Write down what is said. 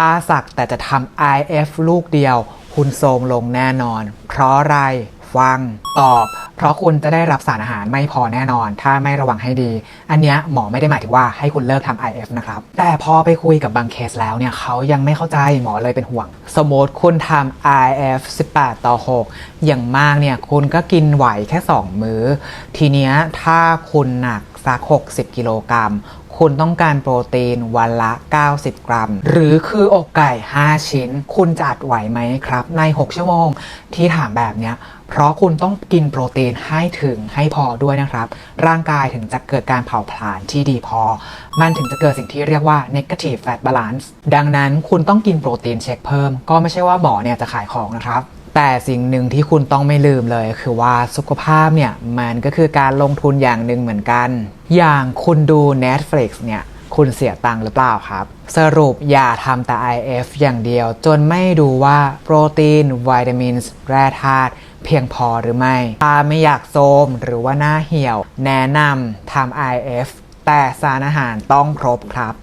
ถ้าสักแต่จะทำ IF ลูกเดียว คุณโทรมลงแน่นอน เพราะอะไรฟังตอบ เพราะคุณจะได้รับสารอาหารไม่พอแน่นอน ถ้าไม่ระวังให้ดี อันเนี้ยหมอไม่ได้หมายถึงว่าให้คุณเลิกทำ IF นะครับ แต่พอไปคุยกับบางเคสแล้วเนี่ยเขายังไม่เข้าใจหมอเลยเป็นห่วง สมมติคุณทำ IF 18 ต่อ 6 อย่างมากเนี่ยคุณก็กินไหวแค่ 2 มื้อ ทีเนี้ยถ้าคุณหนัก สัก 60 กิโลกรัม คุณต้องการโปรตีนวันละ 90 กรัม หรือคืออกไก่ 5 ชิ้น คุณจะอัดไหวไหมครับ ใน 6 ชั่วโมงที่ถามแบบเนี้ยเพราะคุณต้องกินโปรตีนให้ถึงให้พอด้วยนะครับ ร่างกายถึงจะเกิดการเผาผลาญที่ดีพอ มันถึงจะเกิดสิ่งที่เรียกว่า negative fat balance ดังนั้นคุณต้องกินโปรตีนเช็คเพิ่ม ก็ไม่ใช่ว่าหมอเนี่ยจะขายของนะครับ แต่สิ่งหนึ่งที่คุณต้องไม่ลืมเลยคือว่าสุขภาพเนี่ย มันก็คือการลงทุนอย่างหนึ่งเหมือนกัน อย่างคุณดู Netflix เนี่ยคุณเสียตังค์หรือเปล่าครับ สรุปอย่าทำแต่ IF อย่างเดียว จนไม่ดูว่าโปรตีนวิตามินแร่ธาตุเพียงพอหรือไม่ ถ้าไม่อยากโทมหรือว่าหน้าเหี่ยว แนะนำทำ IF แต่สารอาหารต้องครบครับ